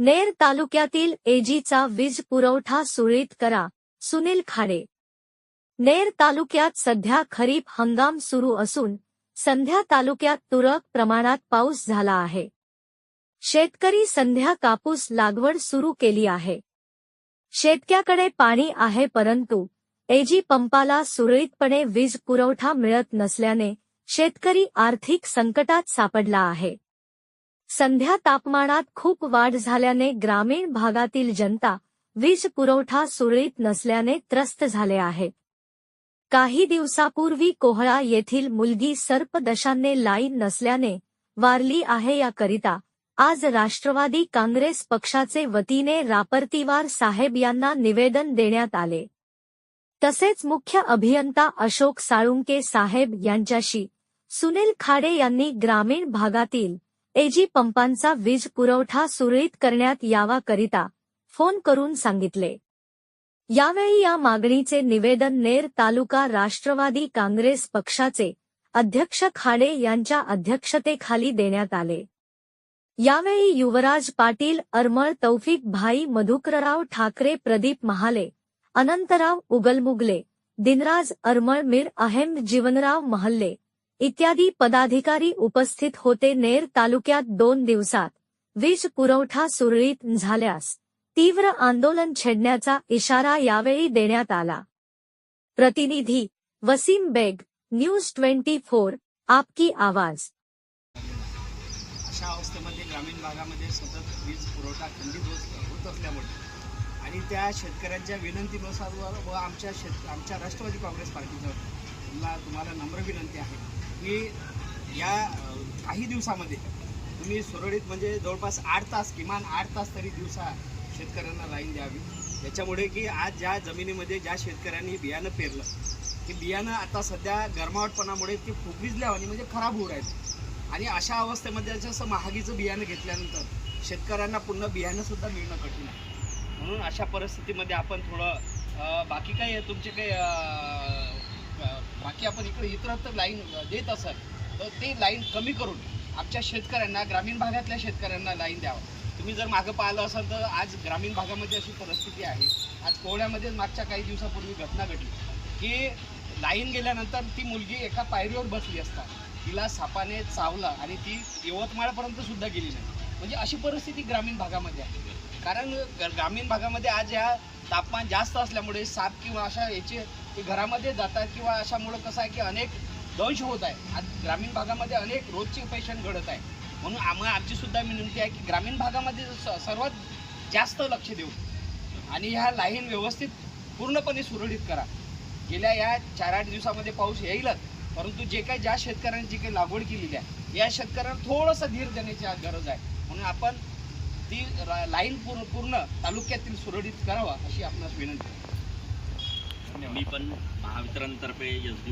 नेर तालुक्यातील एजीचा वीज पुरवठा सुरळीत करा. सुनील खाडे. नेर तालुक्यात सध्या खरीप हंगाम सुरू असून संध्या तालुक्यात तुरळक प्रमाणात पाऊस झाला आहे. शेतकरी संध्या कापूस लागवड सुरू केली आहे. शेतक्याकडे पाणी आहे परंतु एजी पंपाला सुरळीतपणे वीज पुरवठा मिळत नसल्याने शेतकरी आर्थिक संकटात सापडला आहे. संध्या तापमानात खूप वाढ झाल्याने ग्रामीण भागातील जनता वीज पुरवठा सुरळीत नसल्याने त्रस्त झाले आहे. काही दिवसापूर्वी कोहळा येथील मुलगी सर्पदशांने लाईन नसल्याने वारली आहे याकरिता आज राष्ट्रवादी काँग्रेस पक्षाचे वतीने रापर्तीवार साहेब यांना निवेदन देण्यात आले. तसेच मुख्य अभियंता अशोक साळुंके साहेब यांच्याशी सुनील खाडे यांनी ग्रामीण भागातील एजी पंपांचा वीज पुरवठा सुरळीत करण्यात यावा करिता फोन करून सांगितले. यावेळी या मागणीचे निवेदन नेर तालुका राष्ट्रवादी काँग्रेस पक्षाचे अध्यक्ष खाडे यांच्या अध्यक्षतेखाली देण्यात आले. यावेळी युवराज पाटील अरमळ तौफिक भाई मधुकरराव ठाकरे प्रदीप महाले अनंतराव उगलमुगले दिनराज अरमळ मीर अहेम जीवनराव महल्ले इत्यादी पदाधिकारी उपस्थित होते नेर तालुक्यात दोन दिवसात. वीज पुरवठा सुरळीत झाल्यास तीव्र आंदोलन छेडण्याचा इशारा यावेळी देण्यात आला. प्रतिनिधी Waseem Baig news twenty four आपकी आवाज. अशा अवस्थेमध्ये ग्रामीण भागामध्ये सतत वीज पुरवठा खंडित होत असल्यामुळे आणि त्या शेतकऱ्यांच्या विनंतीनुसार व- आमच्या शेत आमच्या राष्ट्रवादी काँग्रेस पार्टीचं तुम्हाला नम्र विनंती आहे. की या काही दिवसामध्ये तुम्ही सुरळीत म्हणजे जवळपास आठ तास किमान आठ तास तरी दिवसा शेतकऱ्यांना लाईन द्यावी. याच्यामुळे की आज ज्या जमिनीमध्ये ज्या शेतकऱ्यांनी बियाणं पेरलं ते बियाणं आता सध्या गरमावटपणामुळे ते फुगविजल्यावानी म्हणजे खराब होऊ राहिलं. आणि अशा अवस्थेमध्ये जसं महागीचं बियाणं घेतल्यानंतर शेतकऱ्यांना पुन्हा बियाणंसुद्धा मिळणं कठीण आहे. म्हणून अशा परिस्थितीमध्ये आपण थोडं बाकी काही तुमचे काही बाकी आपण इकडे इतरत्र लाईन देत असाल तर ते लाईन कमी करून आमच्या शेतकऱ्यांना ग्रामीण भागातल्या शेतकऱ्यांना लाईन द्यावं. तुम्ही जर मागं पाहिलं असाल तर आज ग्रामीण भागामध्ये अशी परिस्थिती आहे. आज कोवळ्यामध्ये मागच्या काही दिवसापूर्वी घटना घडली. की लाईन गेल्यानंतर ती मुलगी एका पायरीवर बसली असता. तिला सापाने चावला आणि ती यवतमाळपर्यंत सुद्धा गेली नाही. म्हणजे अशी परिस्थिती ग्रामीण भागामध्ये आहे. कारण ग- ग्रामीण भागामध्ये आज ह्या तापमान जास्त असल्यामुळे साप किंवा अशा याचे ते घरामध्ये जातात किंवा अशामुळं कसं आहे की अनेक दंश होत आहे. आज ग्रामीण भागामध्ये अनेक रोजचे पेशंट घडत आहे. म्हणून आम्हाला आमची सुद्धा विनंती आहे की ग्रामीण भागामध्ये स- सर्वात जास्त लक्ष देऊ आणि ह्या लाईन व्यवस्थित पूर्णपणे सुरळीत करा. गेल्या या चार आठ दिवसामध्ये पाऊस येईलच परंतु जे काही ज्या शेतकऱ्यांनी जी काही लागवड केलेली आहे या शेतकऱ्यांना थोडंसं धीर देण्याची गरज आहे. म्हणून आपण ती रा- लाईन पूर्ण पूर्ण तालुक्यातील सुरळीत करावा अशी आपणास विनंती आहे. मी पण महावितरणतर्फे एस डी